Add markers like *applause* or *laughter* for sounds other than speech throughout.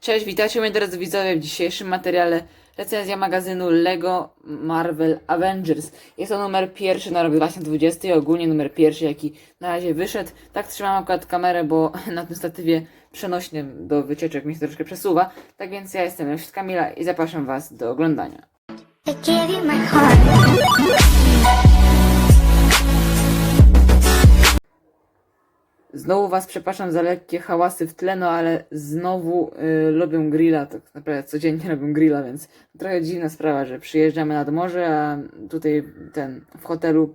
Cześć, witajcie moi drodzy widzowie w dzisiejszym materiale recenzja magazynu LEGO Marvel Avengers. Jest to numer pierwszy na rok 2020 i ogólnie numer pierwszy jaki na razie wyszedł. Tak trzymam akurat kamerę, bo *laughs* na tym statywie przenośnym do wycieczek mi się troszkę przesuwa. Tak więc ja jestem Kamila i zapraszam was do oglądania. I Znowu Was przepraszam za lekkie hałasy w tle, no ale znowu y, lubię grilla, tak naprawdę codziennie robię grilla, więc trochę dziwna sprawa, że przyjeżdżamy nad morze, a tutaj ten w hotelu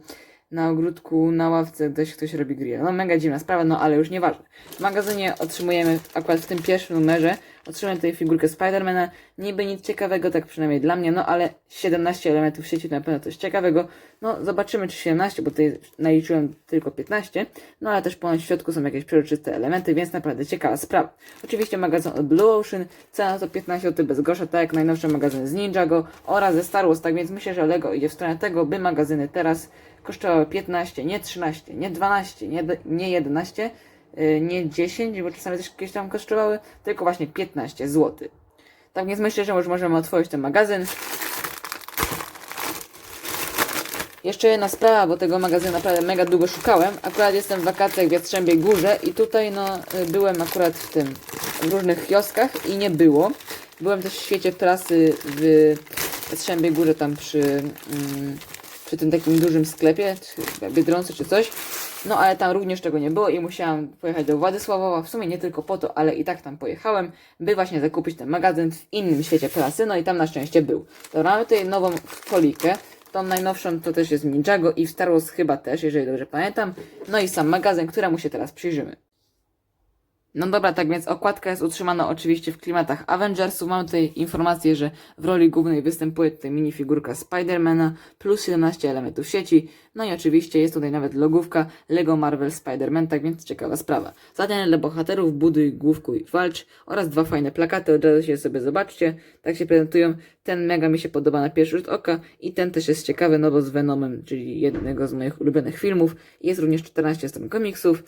na ogródku, na ławce gdzieś ktoś robi grilla. No mega dziwna sprawa, no ale już nieważne. W magazynie otrzymujemy akurat w tym pierwszym numerze otrzymujemy tutaj figurkę Spidermana. Niby nic ciekawego, tak przynajmniej dla mnie, no ale 17 elementów sieci to na pewno coś ciekawego. No zobaczymy czy 17, bo tutaj naliczyłem tylko 15. No ale też ponoć w środku są jakieś przejrzyste elementy, więc naprawdę ciekawa sprawa. Oczywiście magazyn od Blue Ocean, cena to 15 zł bez grosza, tak jak najnowszy magazyn z Ninjago oraz ze Star Wars, tak więc myślę, że Lego idzie w stronę tego, by magazyny teraz kosztowały 15, nie 13, nie 12, nie, nie 11, yy, nie 10, bo czasami też jakieś tam kosztowały, tylko właśnie 15 zł. Tak więc myślę, że już możemy otworzyć ten magazyn. Jeszcze jedna sprawa, bo tego magazynu naprawdę mega długo szukałem. Akurat jestem w wakacjach w Jastrzębiej Górze i tutaj no y, byłem akurat w tym, w różnych kioskach i nie było. Byłem też w świecie prasy w Jastrzębiej Górze tam przy, mm, przy tym takim dużym sklepie, czy Biedronce czy coś. No ale tam również tego nie było i musiałam pojechać do Władysławowa, w sumie nie tylko po to, ale i tak tam pojechałem, by właśnie zakupić ten magazyn w innym świecie prasy, no i tam na szczęście był. Dobra, mamy tutaj nową folikę, tą najnowszą to też jest Ninjago i w Star Wars chyba też, jeżeli dobrze pamiętam. No i sam magazyn, któremu się teraz przyjrzymy. No dobra, tak więc okładka jest utrzymana oczywiście w klimatach Avengersów. Mamy tutaj informację, że w roli głównej występuje tutaj minifigurka Spidermana plus 17 elementów sieci. No i oczywiście jest tutaj nawet logówka Lego Marvel Spider-Man, tak więc ciekawa sprawa. Zadanie dla bohaterów buduj, główkuj, walcz oraz dwa fajne plakaty, od razu się sobie zobaczcie. Tak się prezentują. Ten mega mi się podoba na pierwszy rzut oka i ten też jest ciekawy, no bo z Venomem, czyli jednego z moich ulubionych filmów. Jest również 14 stron komiksów.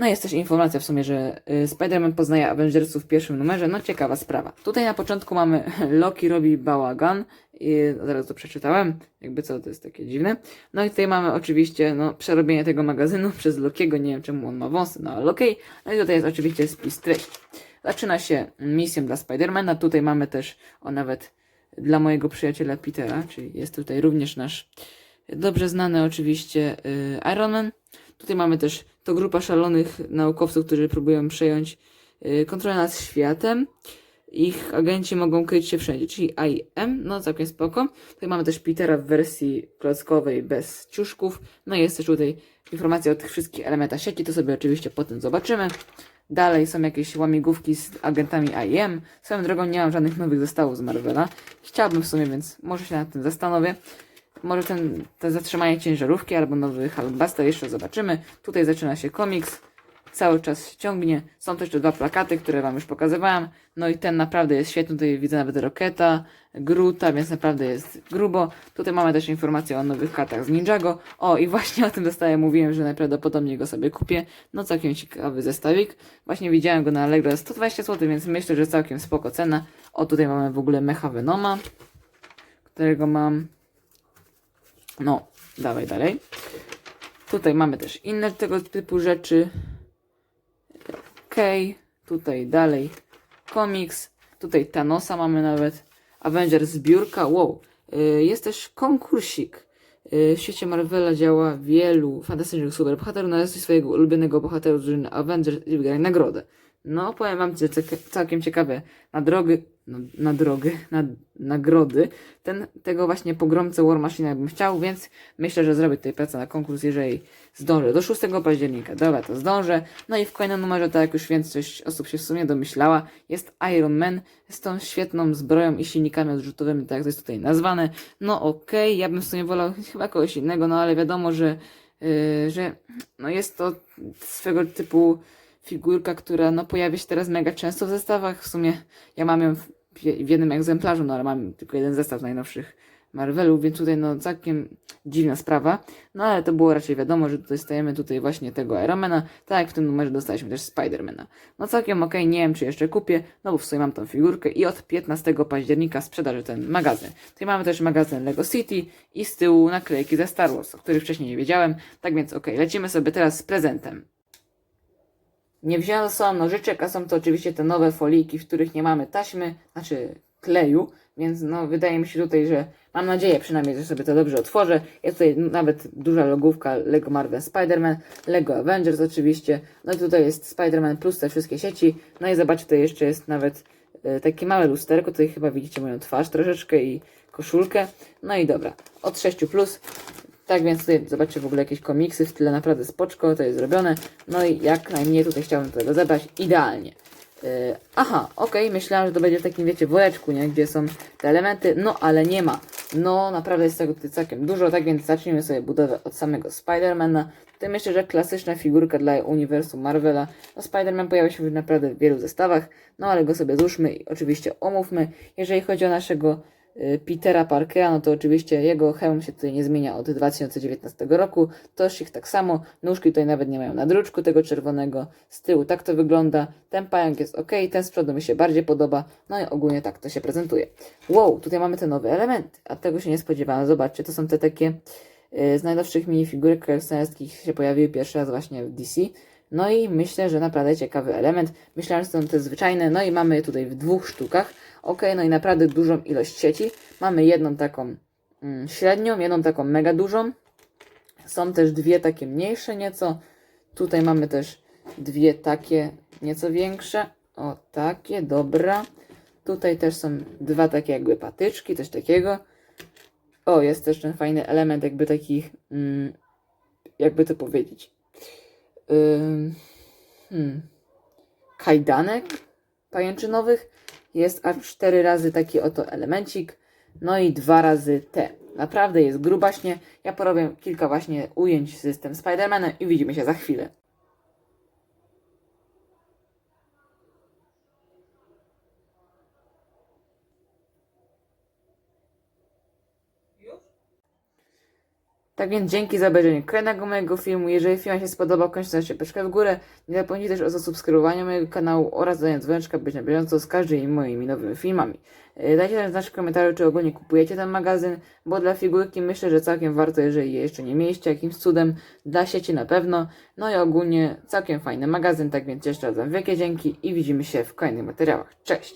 No jest też informacja w sumie, że y, Spider-Man poznaje Avengersów w pierwszym numerze. No ciekawa sprawa. Tutaj na początku mamy *laughs* Loki robi bałagan. I zaraz to przeczytałem. Jakby co, to jest takie dziwne. No i tutaj mamy oczywiście no, przerobienie tego magazynu *laughs* przez Lokiego. Nie wiem czemu on ma wąsy, no ale okej. No i tutaj jest oczywiście spis treści. Zaczyna się misją dla Spidermana. Tutaj mamy też o nawet dla mojego przyjaciela Petera, czyli jest tutaj również nasz dobrze znany oczywiście y, Iron Man. Tutaj mamy też to grupa szalonych naukowców, którzy próbują przejąć y, kontrolę nad światem. Ich agenci mogą kryć się wszędzie, czyli AIM, no całkiem spoko. Tutaj mamy też Petera w wersji klockowej bez ciuszków. No i jest też tutaj informacja o tych wszystkich elementach sieci, to sobie oczywiście potem zobaczymy. Dalej są jakieś łamigłówki z agentami AIM. Swoją drogą nie mam żadnych nowych zestawów z Marvela. Chciałbym w sumie, więc może się nad tym zastanowię. Może ten, to zatrzymanie ciężarówki albo nowy Hulkbuster, jeszcze zobaczymy. Tutaj zaczyna się komiks, cały czas się ciągnie. Są też te dwa plakaty, które Wam już pokazywałem. No i ten naprawdę jest świetny, tutaj widzę nawet Roketa, Gruta, więc naprawdę jest grubo. Tutaj mamy też informację o nowych kartach z Ninjago. O i właśnie *laughs* o tym dostaję, mówiłem, że najprawdopodobniej go sobie kupię. No całkiem ciekawy zestawik. Właśnie widziałem go na Allegro za 120 zł, więc myślę, że całkiem spoko cena. O tutaj mamy w ogóle Mecha Venoma, którego mam no, dawaj dalej. Tutaj mamy też inne tego typu rzeczy. Okej, tutaj dalej komiks. Tutaj Thanosa mamy nawet. Avengers zbiórka. Wow. Y, Jest też konkursik. Y, W świecie Marvela działa wielu fantastycznych superbohaterów. Należy swojego ulubionego bohatera drużyny Avengers i wygrać nagrodę. No, powiem wam, całkiem ciekawe na drogi, na, na drogi, na, nagrody. Ten, tego właśnie pogromcę War Machine bym chciał, więc myślę, że zrobię tutaj pracę na konkurs, jeżeli zdążę. Do 6 października, dobra, to zdążę. No i w kolejnym numerze, tak jak już większość osób się w sumie domyślała, jest Iron Man z tą świetną zbroją i silnikami odrzutowymi, tak jak to jest tutaj nazwane. No okej, ja bym w sumie wolał chyba kogoś innego, no ale wiadomo, że, yy, że no jest to swego typu figurka, która no pojawia się teraz mega często w zestawach. W sumie ja mam ją w, w jednym egzemplarzu, no ale mam tylko jeden zestaw najnowszych Marvelu, więc tutaj no całkiem dziwna sprawa. No ale to było raczej wiadomo, że tutaj stajemy tutaj właśnie tego Ironmana, tak jak w tym numerze dostaliśmy też Spidermana. No całkiem okej, nie wiem czy jeszcze kupię, no bo w sumie mam tą figurkę i od 15 października sprzedaży ten magazyn. Tutaj mamy też magazyn Lego City i z tyłu naklejki ze Star Wars, o których wcześniej nie wiedziałem, tak więc okej, lecimy sobie teraz z prezentem. Nie wziąłem ze sobą nożyczek, a są to oczywiście te nowe foliki, w których nie mamy taśmy, znaczy kleju, więc no wydaje mi się tutaj, że mam nadzieję przynajmniej, że sobie to dobrze otworzę. Jest tutaj nawet duża logówka Lego Marvel Spider-Man, Lego Avengers oczywiście, no i tutaj jest Spider-Man plus te wszystkie sieci, no i zobaczcie, tutaj jeszcze jest nawet e, takie małe lusterko, tutaj chyba widzicie moją twarz troszeczkę i koszulkę, no i dobra, od 6 plus, tak więc tutaj zobaczcie w ogóle jakieś komiksy w tyle naprawdę spoczko, to jest zrobione. No i jak najmniej tutaj chciałbym tego zebrać idealnie. Yy, aha, okej, myślałem, że to będzie w takim, wiecie, woreczku, nie? Gdzie są te elementy, no ale nie ma. No, naprawdę jest tego tutaj całkiem dużo, tak więc zacznijmy sobie budowę od samego Spidermana. Tutaj myślę, że klasyczna figurka dla uniwersum Marvela. No, Spiderman pojawia się w naprawdę wielu zestawach, no ale go sobie złóżmy i oczywiście omówmy. Jeżeli chodzi o naszego Petera Parkera, no to oczywiście jego hełm się tutaj nie zmienia od 2019 roku. Toshik tak samo, nóżki tutaj nawet nie mają nadruczku tego czerwonego. Z tyłu tak to wygląda. Ten pająk jest ok, ten z przodu mi się bardziej podoba. No i ogólnie tak to się prezentuje. Wow, tutaj mamy te nowe elementy, a tego się nie spodziewałem. Zobaczcie, to są te takie y, z najnowszych minifigurek kolekcjonerskich się pojawiły pierwszy raz właśnie w DC. No i myślę, że naprawdę ciekawy element. Myślałem, że są te zwyczajne, no i mamy je tutaj w dwóch sztukach. Ok, no i naprawdę dużą ilość sieci. Mamy jedną taką mm, średnią, jedną taką mega dużą. Są też dwie takie mniejsze nieco. Tutaj mamy też dwie takie nieco większe. O, takie, dobra. Tutaj też są dwa takie jakby patyczki, coś takiego. O, jest też ten fajny element jakby takich, mm, jakby to powiedzieć, hmm, kajdanek pajęczynowych. Jest aż cztery razy taki oto elemencik, no i dwa razy te. Naprawdę jest grubaśnie. Ja porobię kilka właśnie ujęć z tym Spider-Manem i widzimy się za chwilę. Tak więc dzięki za obejrzenie kolejnego mojego filmu. Jeżeli film się spodobał, koniecznie się peszkę w górę. Nie zapomnijcie też o zasubskrybowaniu mojego kanału oraz dodaniu dzwoneczka, być na bieżąco z każdymi moimi nowymi filmami. E, Dajcie też znać w komentarzu, czy ogólnie kupujecie ten magazyn, bo dla figurki myślę, że całkiem warto, jeżeli je jeszcze nie mieliście jakimś cudem. Dla sieci na pewno. No i ogólnie całkiem fajny magazyn, tak więc jeszcze raz wielkie dzięki i widzimy się w kolejnych materiałach. Cześć!